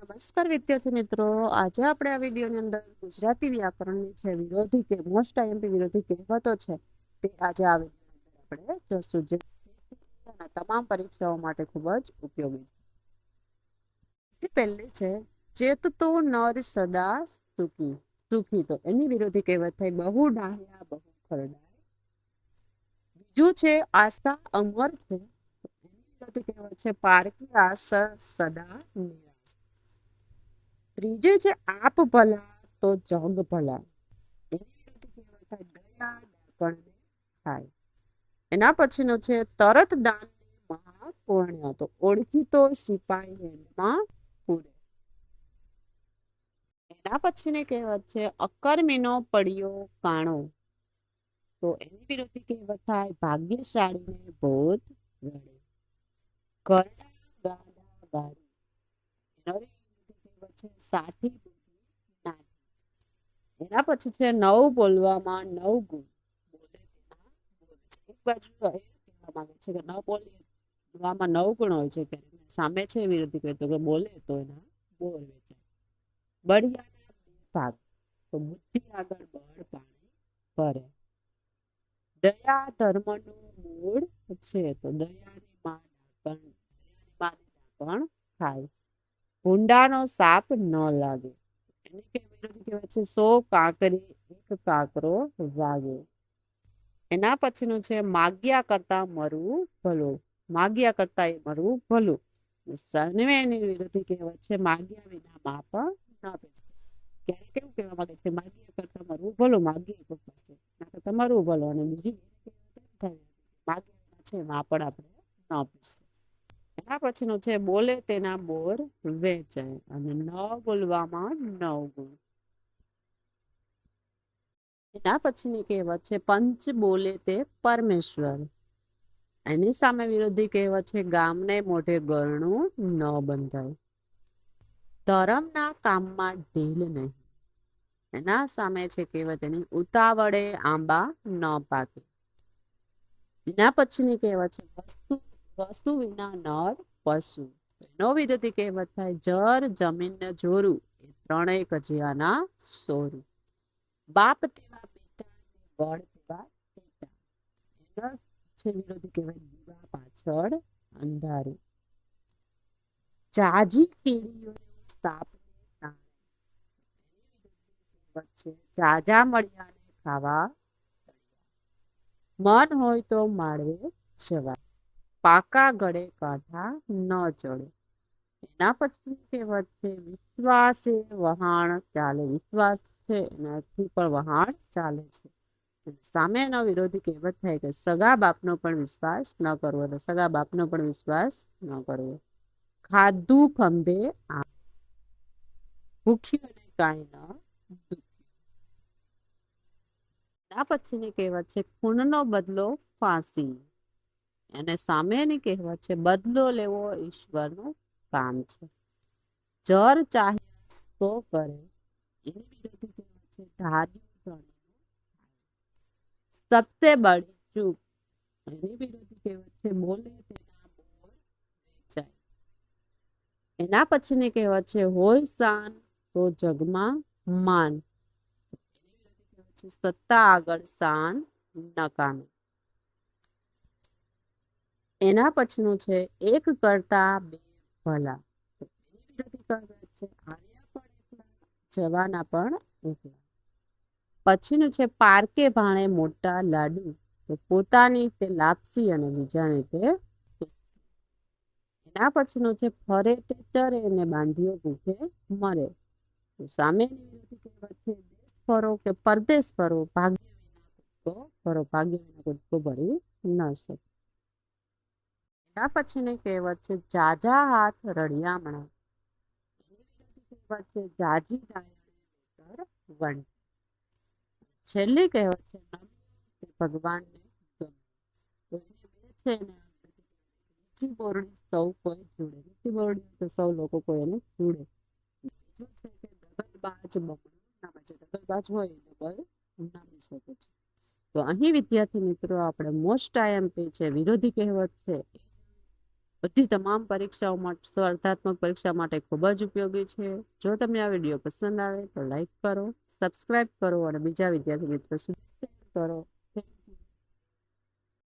નમસ્કાર વિદ્યાર્થી મિત્રો. આજે આપણે આ વિડીયોની અંદર ગુજરાતી વ્યાકરણની જે વિરોધી કે મોસ્ટ આઈએમપી વિરોધી કહેવતો છે તે આજે આ વિડીયોની આપણે જોશું. જે તમામ પરીક્ષાઓ માટે ખૂબ જ ઉપયોગી છે. પહેલી છે, ચેત તો નર સદા સુખી. સુખી તો એની વિરોધી કહેવત થઈ, બહુ ડાહ્યા, બહુ ખરડાય. બીજું છે, આશા અમર છે એની વિરોધી કહેવત છે, પારકી આશા સદા નિરાશ. ત્રીજે છે, આપ ભલા તો જગ ભલા. એની પછીનો છે, તરત દાન મહાપુણ્ય તો ઓળખીતો સિપાહી એના પછીની કહેવત છે, અકર્મીનો પડ્યો કાણો. તો એની વિરોધી કહેવત થાય, ભાગ્યશાળીને રડે કરડા ગાડા ગાડી છે સાઠી એના પછી છે, નવ બોલવામાં નવ ગુણ. બોલે બોલે એક બાજુ કહેવા માંગે છે કે ન બોલવામાં નવ ગુણ હોય છે. કે સામે છે વિરોધી કહેતો કે બોલે તો એના બોર વેચાય બળિયાના ભાગ. તો બુદ્ધિ આગળ બળ પાણી ભરે. દયા ધર્મનું મૂળ છે. તો દયાની માં ડાકણ દયાની માં ડાકણ ખાય ભૂંડાનો સાપ ન લાગે. એને કહેવાય છે? સો કાંકરી, એક કાંકરો વાગે. એના પછીનું છે, માગ્યા કરતા મરવું ભલું. માગ્યા કરતા એ મરવું ભલું. સર્વે એની વિરોધી કહેવત છે, માગ્યા વિના માપ ન પેસે ક્યારે કેવું કહેવા માંગે છે? માગ્યા કરતા મરવું ભલું, માગ્યા કોઈ પાસે ના કરતા મરવું ભલું અને બીજી થાય માગ્યા છે માપડ આપણે ન બેસે. એના પછીનું છે, બોલે તેના બોર વેચાય અને ન બોલવામાં નવ ગુણ. એના પછીની કહેવત છે, પંચ બોલે તે પરમેશ્વર. એની સામે વિરોધી કહેવત છે, ગામને મોઢે ગરણું ન બંધાય. ધરમના કામમાં ઢીલ નહીં. એના સામે છે કહેવત, એની ઉતાવળે આંબા ન પાકે. એના પછીની કહેવત છે, વસ્તુ વસ્તુ વિના નર પશુ. એનો વિધતી કહેવત થાય જર જમીન ને જોરું એ ત્રણેય કજિયાના સોરું. બાપ તેવા બેટા બળ તેવા ટેટા એનો છે વિરોધી કહેવાય, દીવા પાછળ અંધારું. જાજી કીડીઓ સાપ છે, જાજા મળ્યા ખાવા મન હોય તો માળવે જવા. પાકા ગળે કાઢા ન ચડે એના પછી કહેવત છે, વિશ્વાસે વહાણ ચાલે. વિશ્વાસ છે, એનાથી પણ વહાણ ચાલે છે. સામેનો વિરોધી કહેવત થાય કે, સગા બાપનો પણ વિશ્વાસ ન કરવો. સગા બાપનો પણ વિશ્વાસ ન કરવો. ખાધું ખંભે આ. ભૂખ્યું અને કાંઈ ન એના પછીની કહેવત છે, ખૂનનો બદલો ફાંસી. અને સામેની કહેવત છે, બદલો લેવો ઈશ્વરનું કામ છે. જર ચાહે સો કરે એની વિરોધી કહેવત છે, ધાર્યું સબસે બડી ચૂપ, એની વિરોધી કહેવત છે, બોલે તેના બોલ વેચાય. એના પછીની કહેવત છે, હોય શાન તો જગમાં માન. એની સત્તા આગળ શાન નકામી એના પછીનું છે, એક કરતા બે ભલા. છે જવાના પણ એકલા. પછીનું છે, પારકે ભાણે મોટા લાડુ. તો પોતાની તે લાપસી અને બીજાને તે એના પછીનું છે, ફરે તે ચરે અને બાંધ્યો ભૂખે મરે. તો સામેની વિરોધી કહેવત છે, દેશ ફરો કે પરદેશ ફરો, ભાગ્ય વિના ફરો, ભાગ્ય વિના કૂદકો ભરી ન શકે. એના પછીની કહેવત છે, જાજા હાથ રળિયામણા કહેવત છે, જાજી છેલ્લી કહેવત છે ભગવાનને જોડે. બીજું છે કે અહીં વિદ્યાર્થી મિત્રો, આપણે મોસ્ટ આઈએમપી છે, વિરોધી કહેવત છે બધી તમામ પરીક્ષાઓ માટે સ્પર્ધાત્મક પરીક્ષા માટે ખૂબ જ ઉપયોગી છે. જો તમને આ વીડિયો પસંદ આવે તો લાઈક કરો સબસ્ક્રાઈબ કરો અને બીજા વિદ્યાર્થી મિત્રો સુધી કરો.